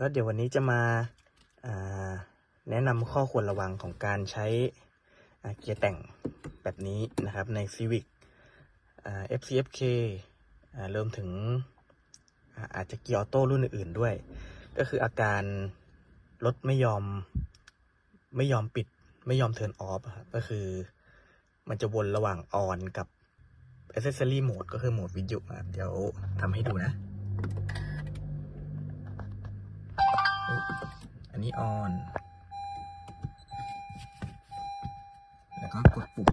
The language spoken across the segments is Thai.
ก็เดี๋ยววันนี้จะมาแนะนำข้อควรระวังของการใช้เกียร์แต่งแบบนี้นะครับใน Civic FCFK รวมถึงอาอาจจะเกียร์ออโต้รุ่นอื่นๆด้วย ก็คืออาการรถไม่ยอมไม่ยอมปิดไม่ยอมเทิร์นออฟครับก็คือมันจะวนระหว่างออนกับ Accessory Mode ก็คือโหมดวิทยุครับเดี๋ยวทำให้ดูนะ นี้ออน แล้วก็กดปุ่ม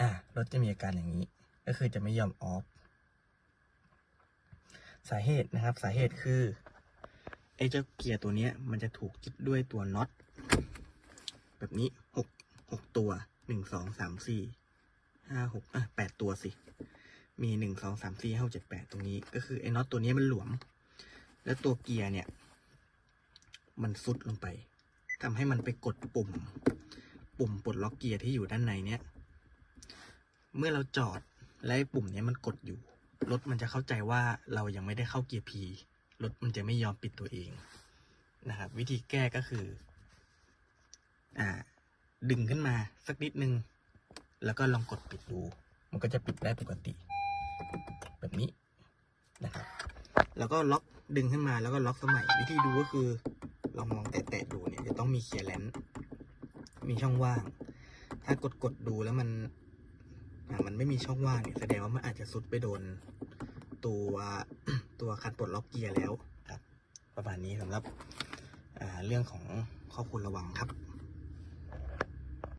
อะ รถจะมีอาการอย่างนี้ ก็คือจะไม่ยอมออฟ สาเหตุนะครับ สาเหตุคือไอ้เจ้าเกียร์ตัวนี้มันจะถูกยึดด้วยตัวน็อต แบบนี้หกหกตัวหนึ่งสองสามสี่ห้าหกอะแปดตัวสิมีหนึ่งสองสามสี่ห้าเจ็ดแปดตรงนี้ ก็คือไอ้น็อตตัวนี้มันหลวม แล้วตัวเกียร์เนี่ย มันซุดลงไปทำให้มันไปกดปุ่ม ปุ่มปลดล็อกเกียร์ที่อยู่ด้านในเนี่ย เมื่อเราจอดและปุ่มเนี้ยมันกดอยู่ รถมันจะเข้าใจว่าเรายังไม่ได้เข้าเกียร์พีรถมันจะไม่ยอมปิดตัวเองนะครับ วิธีแก้ก็คือ อ่า ดึงขึ้นมาสักนิดนึง แล้วก็ลองกดปิดดู มันก็จะปิดได้ปกติ แบบนี้นะครับ แล้วก็ล็อก ดึงขึ้นมาแล้วก็ล็อกสมัยวิธีดูก็คือลองมองแตะๆดูเนี่ยจะต้องมีเคียร์แลนด์มีช่องว่าง ถ้ากดกดๆดูแล้วมันมันไม่มีช่องว่างเนี่ยแสดงว่ามันอาจจะสุดไปโดนตัวตัวคันปลดล็อกเกียร์แล้วครับ ประมาณนี้สำหรับเรื่องของข้อควรระวังครับ